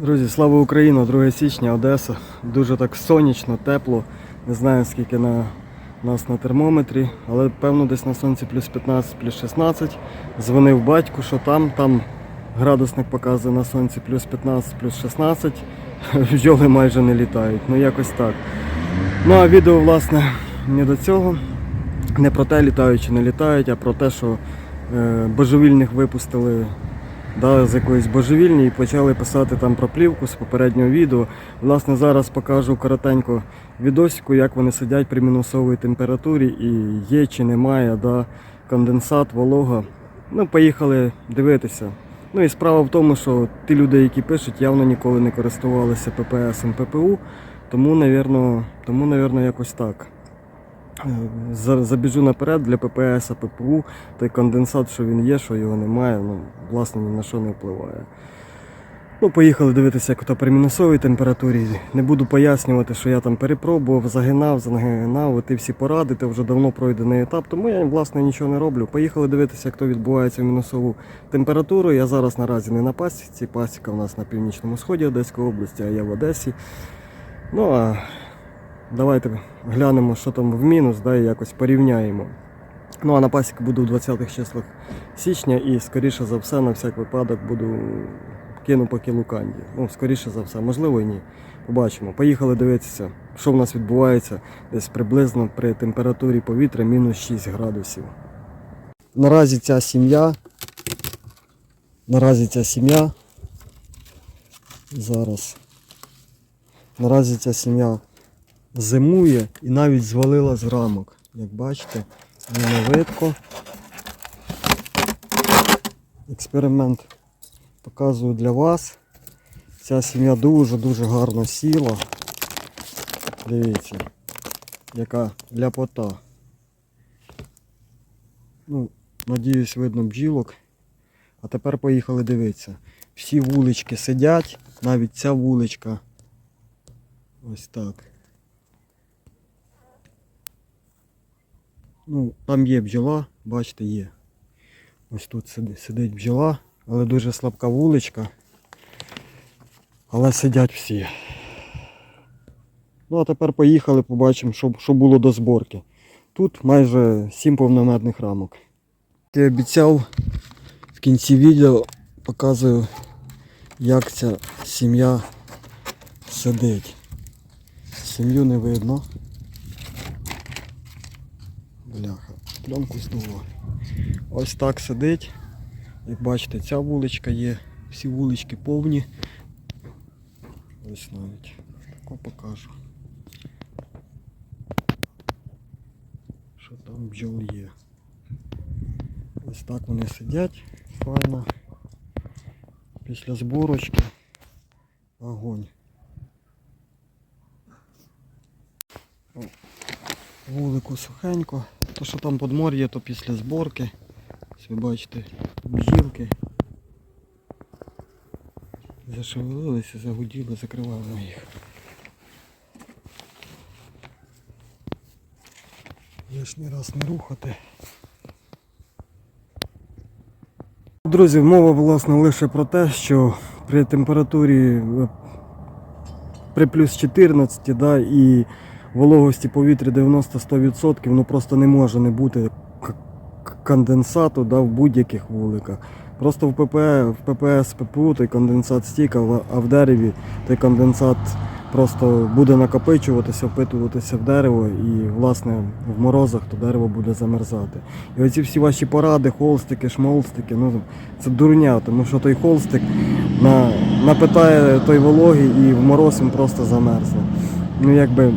Друзі, слава Україні! 2 січня, Одеса. Дуже так сонячно, тепло. Не знаю скільки на нас на термометрі, але певно десь на сонці плюс 15, плюс 16. Дзвонив батьку, що там, там градусник показує на сонці плюс 15, плюс 16. Бджоли майже не літають. Ну якось так. Ну а відео, власне, не до цього. Не про те літають чи не літають, а про те, що е, божевільних випустили да, з якоїсь божевільні і почали писати там про плівку з попереднього відео. Власне, зараз покажу коротенько відосику, як вони сидять при мінусовій температурі і є чи немає да, конденсат, волога. Ну, поїхали дивитися. Ну і справа в тому, що ті люди, які пишуть, явно ніколи не користувалися ППС і ППУ, тому, навірно, тому, навірно, якось так. Е, за- Забіжу наперед для ППС, ППУ, той конденсат, що він є, що його немає, ну, власне, ні на що не впливає. Ну, поїхали дивитися, як ото при мінусовій температурі. Не буду пояснювати, що я там перепробував, загинав, загинав, ті всі поради, це вже давно пройдений етап, тому я власне нічого не роблю. Поїхали дивитися, як то відбувається в мінусову температуру. Я зараз наразі не на пасіці, пасіка у нас на північному сході Одеської області, а я в Одесі. Ну а давайте глянемо, що там в мінус, да, і якось порівняємо. Ну а на пасіку буду в 20-х числах січня і скоріше за все, на всяк випадок, буду кину по кілуканді. Ну, скоріше за все, можливо і ні. Побачимо. Поїхали дивитися, що в нас відбувається десь приблизно при температурі повітря мінус 6 градусів. Наразі ця сім'я. Наразі ця сім'я. Зараз. Наразі ця сім'я зимує і навіть звалила з рамок. Як бачите, видко. Експеримент показую для вас. Ця сім'я дуже-дуже гарно сіла. Дивіться, яка ляпота. Ну, надіюсь, видно бджілок. А тепер поїхали дивитися. Всі вулички сидять, навіть ця вуличка. Ось так. Ну, там є бджола, бачите, є. Ось тут сидить, бджола, але дуже слабка вуличка. Але сидять всі. Ну а тепер поїхали, побачимо, що, що було до зборки. Тут майже 7 повномедних рамок. Я обіцяв в кінці відео показую, як ця сім'я сидить. Сім'ю не видно. Бляха, пленку здуло. Ось так сидить. Як бачите, ця вуличка є, всі вулички повні. Ось навіть. Тако покажу. Що там бджол є. Ось так вони сидять. Файно. Після зборочки. Огонь. Вулику сухенько. То, що там подмор'я, то після зборки. Ось ви бачите, бджілки. Зашевелилися, загуділи, закриваємо їх. Лишній раз не рухати. Друзі, мова власне лише про те, що при температурі е, при плюс 14 да, і вологості повітря 90-100%, ну просто не може не бути конденсату да, в будь-яких вуликах. Просто в, ПП, в ППС ППУ той конденсат стік, а в- а в дереві той конденсат просто буде накопичуватися, впитуватися в дерево і власне в морозах то дерево буде замерзати. І оці всі ваші поради, холстики, шмолстики, ну це дурня, тому що той холстик на, напитає той вологи і в мороз він просто замерзне. Ну якби.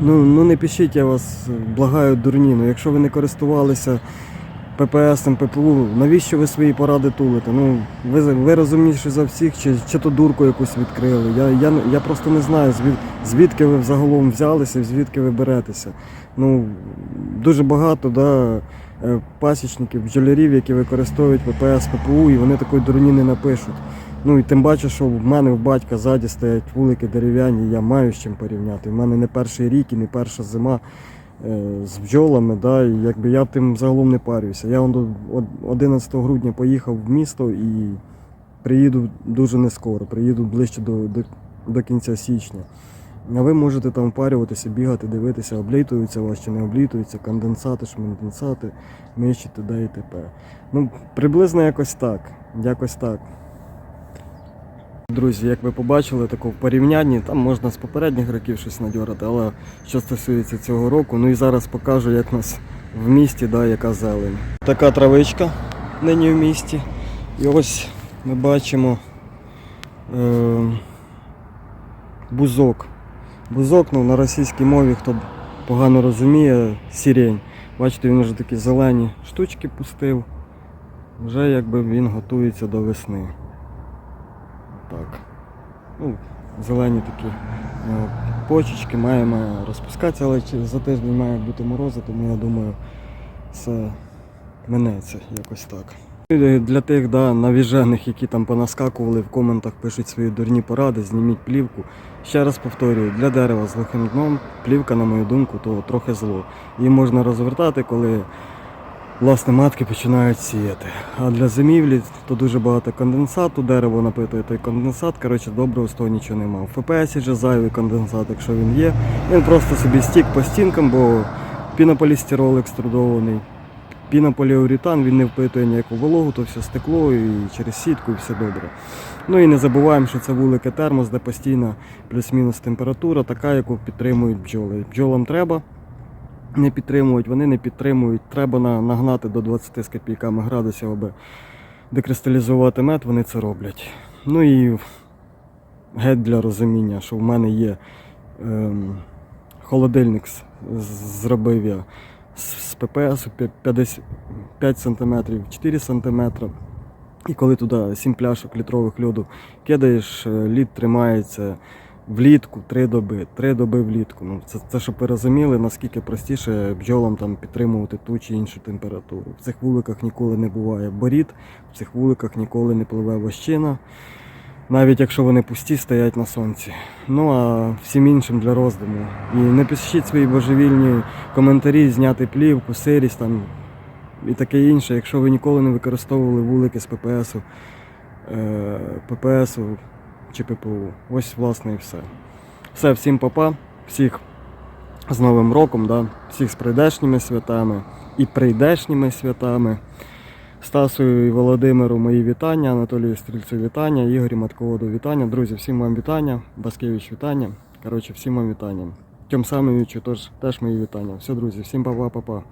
Ну, ну не пишіть, я вас благаю дурні. Ну, якщо ви не користувалися ППС, ППУ, навіщо ви свої поради тулите? Ну, ви, ви розумніші за всіх, чи, чи то дурку якусь відкрили. Я, я, я просто не знаю, звід, звідки ви взагалом взялися звідки ви беретеся. Ну, дуже багато да, е, пасічників, бджолярів, які використовують ППС, ППУ, і вони такої дурні не напишуть. Ну і тим бачу, що в мене в батька ззаді стоять вулики дерев'яні, я маю з чим порівняти. У мене не перший рік і не перша зима е, з бджолами, да, і якби я тим загалом не парюся. Я до 11 грудня поїхав в місто і приїду дуже не скоро, приїду ближче до, до, до кінця січня. А ви можете там впарюватися, бігати, дивитися, облітуються вас чи не облітуються, конденсати, шмонденсати, миші, т.д. і т.п. Ну, приблизно якось так. Якось так. Друзі, як ви побачили, тако в порівнянні, там можна з попередніх років щось надьорати, але що стосується цього року, ну і зараз покажу, як у нас в місті, да, яка зелень. Така травичка нині в місті. І ось ми бачимо е, бузок. Бузок, ну на російській мові, хто погано розуміє, сірень. Бачите, він вже такі зелені штучки пустив. Вже якби він готується до весни. Так. Ну, зелені такі почечки, має, має розпускатися, але за тиждень має бути морози, тому я думаю, все минеться якось так. Для тих да, навіжених, які там понаскакували в коментах, пишуть свої дурні поради, зніміть плівку. Ще раз повторюю, для дерева з глухим дном плівка, на мою думку, то трохи зло. Її можна розвертати, коли власне матки починають сіяти. А для зимівлі то дуже багато конденсату, дерево напитує той конденсат. Коротше, доброго з того нічого нема. В ФПС же зайвий конденсат, якщо він є. Він просто собі стік по стінкам, бо пінополістирол екструдований. Пінополіуретан, він не впитує ніяку вологу, то все стекло і через сітку і все добре. Ну і не забуваємо, що це вулики термос, де постійна плюс-мінус температура, така, яку підтримують бджоли. Бджолам треба не підтримують, вони не підтримують. Треба на- нагнати до 20 з копійками градусів, аби декристалізувати мед, вони це роблять. Ну і геть для розуміння, що в мене є ем, холодильник, зробив я з ППС 50, 5 см, 4 см. І коли туди 7 пляшок літрових льоду кидаєш, е, лід тримається влітку 3 доби, 3 доби влітку. Ну, це, це щоб ви розуміли, наскільки простіше бджолам там підтримувати ту чи іншу температуру. В цих вуликах ніколи не буває борід, в цих вуликах ніколи не пливе вощина. Навіть якщо вони пусті, стоять на сонці. Ну а всім іншим для роздуму. І не пишіть свої божевільні коментарі, зняти плівку, сирість там і таке інше. Якщо ви ніколи не використовували вулики з ППСу, е, ППСу чи ППУ. Ось власне і все. Все, всім папа, всіх з Новим роком, да? всіх з прийдешніми святами і прийдешніми святами. Стасу і Володимиру мої вітання, Анатолію Стрільцю вітання, Ігорю Матководу вітання. Друзі, всім вам вітання, Баскевич вітання. Коротше, всім вам вітання. Тьом Самовичу теж, теж мої вітання. Все, друзі, всім па-па-па-па.